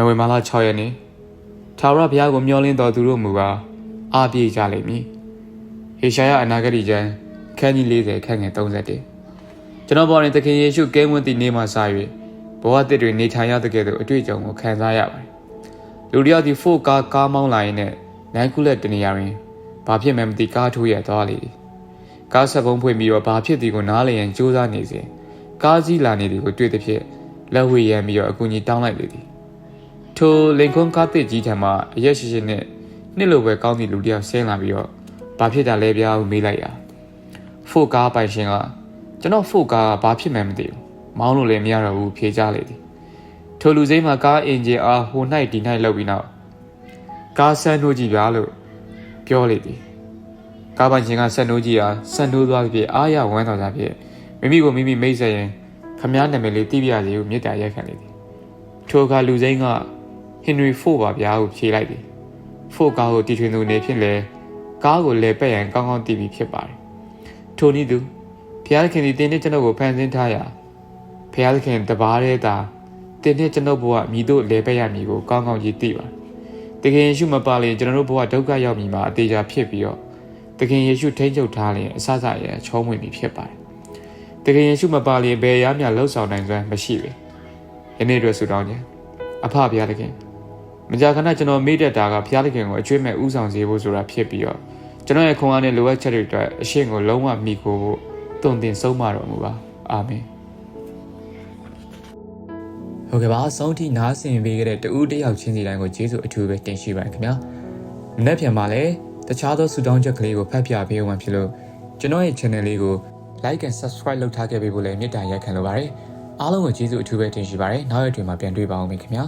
နိုဝင်ဘာလ6ရက်နေ့ထာဝရဘုရားကိုမျှော်လင့်တော်သူတို့မူကားအားပြေကြလိမ့်မည်ဟေရှာယအနာဂတိကျမ်းခန်းကြီး40ခန်းငယ်31ကျွန်တော်ပေါ်ရင်သခင်ယေရှုကဲဝန်းသည့်နေ့မှစ၍ဘဝတစ်တွေနေထိုင်ရတဲ့ကဲ့သို့အတွေ့အကြုံကိုခံစားရပါတယ်လူတစ်ယောက်ဒီဖို့ကားကားမောင်းလာရင်နဲ့နိုင်ခုလက်တနေရာတွင်ဘာဖြစ်မှန်းမသိကားထိုးရသွားလေသည်ကားဆက်ပုံးဖွင့်ပြီးတော့ဘာဖြစ်သည်ကိုနားလည်ရန်ကြိုးစားနေစဉ်ကားကြီးလာနေသည်ကိုတွေ့သည်ဖြင့်လက်ဝှေ့ရမ်းပြီးတော့အကူကြီးတောင်းလိုက်လေသည် ထိုလင်ကွန်းကားတစ်ကြီးထံမှအရက်ရှိရှိနဲ့နှစ်လိုပဲကောင်းသည့်လူတစ်ယောက်ဆင်းလာပြီးတော့ဘာဖြစ်တာလဲဗျာဟုမေးလိုက်ရာဖို့ကားပိုင်ရှင်ကကျွန်တော်ဖို့ကားကဘာဖြစ်မှန်းမသိဘူးမောင်းလို့လည်းမရတော့ဘူးဖြေကြလေသည်ထိုလူစိမ်းမှာကားအင်ဂျင်အားဟို၌ဒီ၌လောက်ပြီးနောက်ကားဆန်းတို့ကြည့်ဗျာလို့ပြောလေသည်ကားပိုင်ရှင်ကဆန်းတို့ကြည့်အားဆန်းတို့သွားပြီးအားရဝမ်းတော်ကြဖြင့်မိမိကိုမိမိမိတ်ဆက်ရင်ခမားနာမည်လေးသိပြရစီဟုမေတ္တာရက်ခံလေသည်ထိုအခါလူစိမ်းက ဟင်နရီဖို့ပါဗျာဟုဖြေလိုက်သည်ဖို့ကားကိုတီထွင်သူနေဖြင့်လဲကားကိုလဲပက်ရန်ကောင်းကောင်းတည်ပြီးဖြစ်ပါတယ်ထိုနည်းသူဘုရားသခင်ဒီတင်းနဲ့ကျွန်ုပ်ကိုဖန်ဆင်းထားရာဘုရားသခင်တပါးတဲ့သာတင်းနဲ့ကျွန်ုပ်ဘဝမြည်တို့လဲပက်ရမည်ကိုကောင်းကောင်းကြီးသိပါတယ်တခင်ယေရှုမပါရင်ကျွန်တော်တို့ဘဝဒုက္ခရောက်မည်မှာအသေးချာဖြစ်ပြီးတော့တခင်ယေရှုထိန်းချုပ်ထားရင်အဆအဆရန်ချောမွေ့မည်ဖြစ်ပါတယ်တခင်ယေရှုမပါရင်ဘယ်ရမ်းမြလှုပ်ဆောင်နိုင်စွမ်းမရှိပဲယနေ့အတွက်ဆုတောင်းခြင်းအဖဘုရားသခင် မကြာခဏကျွန်တော်မေ့တတ်တာကဘုရားသခင်ကိုအကျွေးမဲ့ဥဆောင်စေဖို့ဆိုတာဖြစ်ပြီးတော့ကျွန်တော်ရဲ့ခွန်အားနဲ့လိုအပ်ချက်တွေအတွက်အရှင်ကိုလုံးဝမိကိုဖို့တုံတင်ဆုံးမတော်မူပါအာမင်ဟုတ်ကဲ့ပါအဆုံးထိနားဆင်ပေးခဲ့တဲ့တူးတယောက်ချင်းစီတိုင်းကိုကျေးဇူးအထူးပဲတင်ရှိပါတယ်ခင်ဗျာမနေ့ပြန်မှာလည်းတခြားသောဆူတောင်းချက်ကလေးကိုဖတ်ပြပေးအောင်ဖြစ်လို့ကျွန်တော်ရဲ့ channel လေးကို like and subscribe လုပ်ထားခဲ့ပေးဖို့လည်းမေတ္တာရက်ခံလိုပါတယ်အားလုံးကိုကျေးဇူးအထူးပဲတင်ရှိပါတယ်နောက်ရက်တွေမှာပြန်တွေ့ပါအောင်ခင်ဗျာ